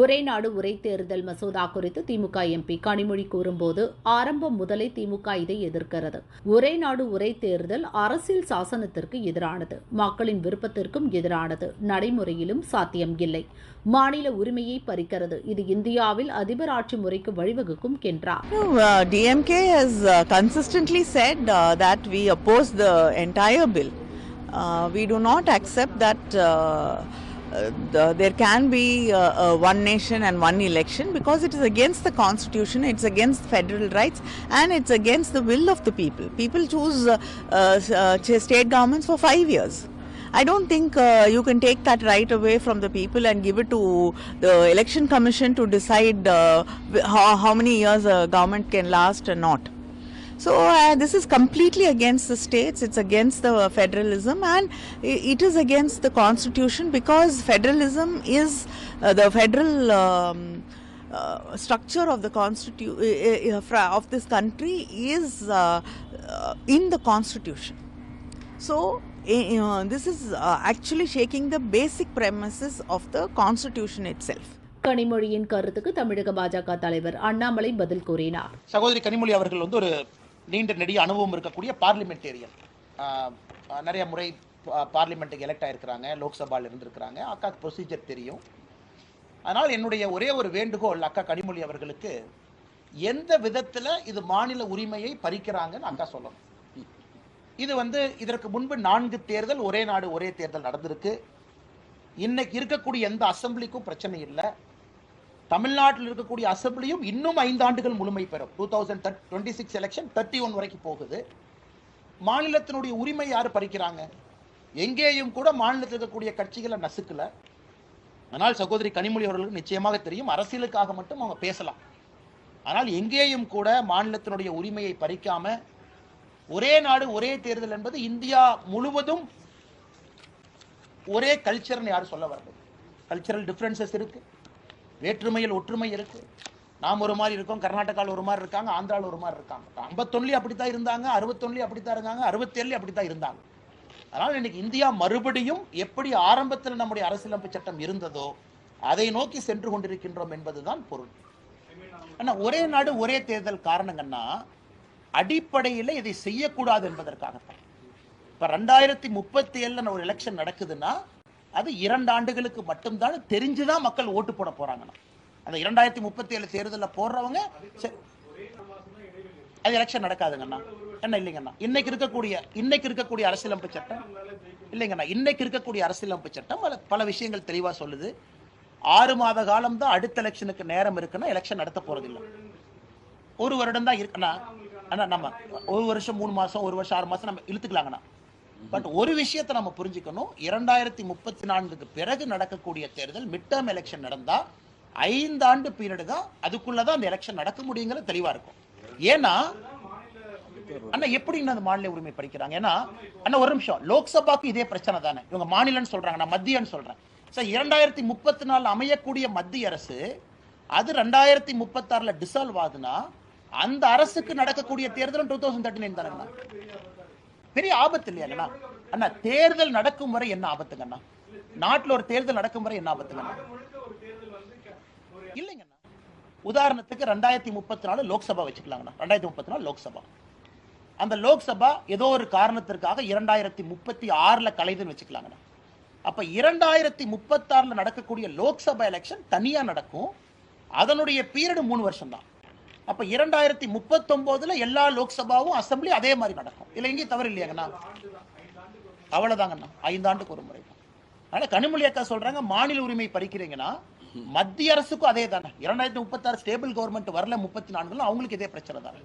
ஒரே நாடு ஒரே தேர்தல் மசோதா குறித்து திமுக எம்பி கனிமொழி கூறும்போது ஆரம்பம் முதலே திமுக இதை எதிர்க்கிறது. ஒரே நாடு ஒரே தேர்தல் அரசியல் சாசனத்திற்கு எதிரானது. மக்களின் விருப்பத்திற்கும் எதிரானது. நடைமுறையிலும் சாத்தியம் இல்லை. மாநில உரிமையை பறிக்கிறது. இது இந்தியாவில் அதிபர் ஆட்சி முறைக்கு வழிவகுக்கும் என்றார் D M K uh, has uh, consistently said uh, that we oppose the entire bill. Uh, we do not accept that uh, the, there can be one nation and one election because it is against the constitution, it's against federal rights, and it's against the will of the people. People choose uh, uh, uh, state governments for five years. I don't think uh, you can take that right away from the people and give it to the election commission to decide uh, how, how many years a government can last or not. So uh, this is completely against the states. It's against the federalism, and i- it is against the constitution because federalism is uh, the federal. Um, uh, structure of the constitu- uh, uh, fra- of this country is uh, uh, in the constitution. So, eh, uh, this is uh, actually shaking the basic premises of the constitution itself. கனிமொழியின் கருத்துக்கு தமிழக பாஜக தலைவர் அண்ணாமலை பதில் கூறினார் சகோதரி கனிமொழி அவர்கள் வந்து ஒரு நீண்ட நெடிய அனுபவம் இருக்கக்கூடிய பார்லிமெண்டேரியன். நிறைய முறை பார்லிமெண்ட்டுக்கு எலெக்ட் ஆகிருக்கிறாங்க லோக்சபாவில் இருந்திருக்கிறாங்க. அக்கா ப்ரொசீஜர் தெரியும். அதனால் என்னுடைய ஒரே ஒரு வேண்டுகோள் அக்கா கனிமொழி அவர்களுக்கு எந்த விதத்தில் இது மாநில உரிமையை பறிக்கிறாங்கன்னு அக்கா சொல்லணும். இது வந்து இதற்கு முன்பு நான்கு தேர்தல் ஒரே நாடு ஒரே தேர்தல் நடந்திருக்கு. இன்னைக்கு இருக்கக்கூடிய எந்த அசெம்பிளிக்கும் பிரச்சனை இல்லை. தமிழ்நாட்டில் இருக்கக்கூடிய அசம்பிளியும் இன்னும் ஐந்தாண்டுகள் முழுமை பெறும். Two thousand twenty six election thirty one வரைக்கும் போகுது. மாநிலத்தினுடைய உரிமை யார் பறிக்கிறாங்க? எங்கேயும் கூட மாநிலத்தில் இருக்கக்கூடிய கட்சிகளை நசுக்கல. ஆனால் சகோதரி கனிமொழி அவர்களுக்கு நிச்சயமாக தெரியும். அரசியலுக்காக மட்டும் அவங்க பேசலாம். ஆனால் எங்கேயும் கூட மாநிலத்தினுடைய உரிமையை பறிக்காம ஒரே நாடு ஒரே தேர்தல் என்பது இந்தியா முழுவதும் ஒரே கல்ச்சர்னு யாரும் சொல்ல வரல கல்ச்சரல் டிஃப்ரென்சஸ் இருக்குது வேற்றுமையில் ஒற்றுமை இருக்கு. நாம் ஒரு மாதிரி இருக்கோம் கர்நாடகாவில் ஒரு மாதிரி இருக்காங்க ஆந்திராவில் ஒரு மாதிரி இருக்காங்க. ஐம்பத்தொன்னுலேயும் அப்படித்தான் இருந்தாங்க அறுபத்தொன்னுலேயும் அப்படித்தான் இருந்தாங்க அறுபத்தேழுலேயும் அப்படித்தான் இருந்தாங்க. அதனால் இன்னைக்கு இந்தியா மறுபடியும் எப்படி ஆரம்பத்தில் நம்முடைய அரசியலமைப்பு சட்டம் இருந்ததோ அதை நோக்கி சென்று கொண்டிருக்கின்றோம் என்பதுதான் பொருள். ஆனால் ஒரே நாடு ஒரே தேர்தல் காரணங்கன்னா அடிப்படையில் இதை செய்யக்கூடாது என்பதற்காகத்தான். இப்போ ரெண்டாயிரத்தி முப்பத்தி ஏழில் ஒரு எலெக்ஷன் நடக்குதுன்னா அது இரண்டு ஆண்டுகளுக்கு மட்டும்தான் தெரிஞ்சுதான் மக்கள் ஓட்டு போட போறாங்கண்ணா. அந்த இரண்டாயிரத்தி முப்பத்தி ஏழு தேர்தலில் போடுறவங்க சரி அது எலெக்ஷன் நடக்காதுங்கண்ணா. என்ன இல்லைங்கண்ணா. இன்னைக்கு இருக்கக்கூடிய இன்னைக்கு இருக்கக்கூடிய அரசியலமைப்பு சட்டம் இல்லைங்கண்ணா. இன்னைக்கு இருக்கக்கூடிய அரசியலமைப்பு சட்டம் பல பல விஷயங்கள் தெளிவாக சொல்லுது. ஆறு மாத காலம் தான் அடுத்த எலெக்ஷனுக்கு நேரம் இருக்குன்னா எலெக்ஷன் நடத்த போறதில்லை. ஒரு வருடம் தான் இருக்குண்ணா அண்ணா நம்ம ஒரு வருஷம் மூணு மாசம் ஒரு வருஷம் ஆறு மாசம் நம்ம இழுத்துக்கலாங்கண்ணா. பட் ஒரு விஷயத்தை நம்ம புரிஞ்சுக்கணும். இரண்டாயிரத்தி முப்பத்தி நான்குக்கு பிறகு நடக்கக்கூடிய தேர்தல் மிட் டேர்ம் எலெக்ஷன் நடந்தா ஐந்து ஆண்டு பீரியடு தான் அதுக்குள்ளதான் அந்த எலெக்ஷன் நடக்க முடியுங்கிறது தெளிவா இருக்கும். ஏன்னா அண்ணா எப்படி அந்த மாநில உரிமை படிக்கிறாங்க ஏன்னா அண்ணா ஒரு நிமிஷம். லோக்சபாக்கு இதே பிரச்சனை தானே. இவங்க மாநிலம்னு சொல்றாங்க நான் மத்தியன்னு சொல்றேன். சார் இரண்டாயிரத்தி முப்பத்தி நாலு அமையக்கூடிய மத்திய அரசு அது ரெண்டாயிரத்தி முப்பத்தாறுல டிசால்வ் ஆகுதுன்னா அந்த அரசுக்கு நடக்கக்கூடிய தேர்தலும் டூ தௌசண்ட் தேர்ட்டி நைன் தானேங்கண்ணா பெரிய ஆபத்து இல்லையாங்கண்ணா அண்ணா? தேர்தல் நடக்கும் வரை என்ன ஆபத்துங்கண்ணா நாட்டில் ஒரு தேர்தல் நடக்கும் வரை என்ன ஆபத்துங்கண்ணா இல்லைங்கண்ணா உதாரணத்துக்கு ரெண்டாயிரத்தி முப்பத்தி நாலு லோக்சபா வச்சுக்கலாங்கண்ணா. ரெண்டாயிரத்தி முப்பத்தி நாலு லோக்சபா. அந்த லோக்சபா ஏதோ ஒரு காரணத்திற்காக இரண்டாயிரத்தி முப்பத்தி ஆறில் கலைதுன்னு வச்சுக்கலாங்கண்ணா. அப்போ இரண்டாயிரத்தி முப்பத்தாறுல நடக்கக்கூடிய லோக்சபா எலெக்ஷன் தனியாக நடக்கும். அதனுடைய பீரியடு மூணு வருஷம் தான் அப்ப இரண்டாயிரத்தி முப்பத்தொன்பதுல எல்லா லோக்சபாவும் அசம்பிளி அதே மாதிரி நடக்கும். இல்ல எங்கேயும் தவறு இல்லையாங்கண்ணா அவ்வளவுதாங்கண்ணா. ஐந்தாண்டுக்கு ஒரு முறை. அதனால கனிமொழி அக்கா சொல்றாங்க மாநில உரிமை பறிக்கிறீங்கன்னா மத்திய அரசுக்கும் அதே தானே இரண்டாயிரத்தி முப்பத்தாறு ஸ்டேபிள் கவர்மெண்ட் வரல முப்பத்தி நான்குல அவங்களுக்கு இதே பிரச்சனை தானே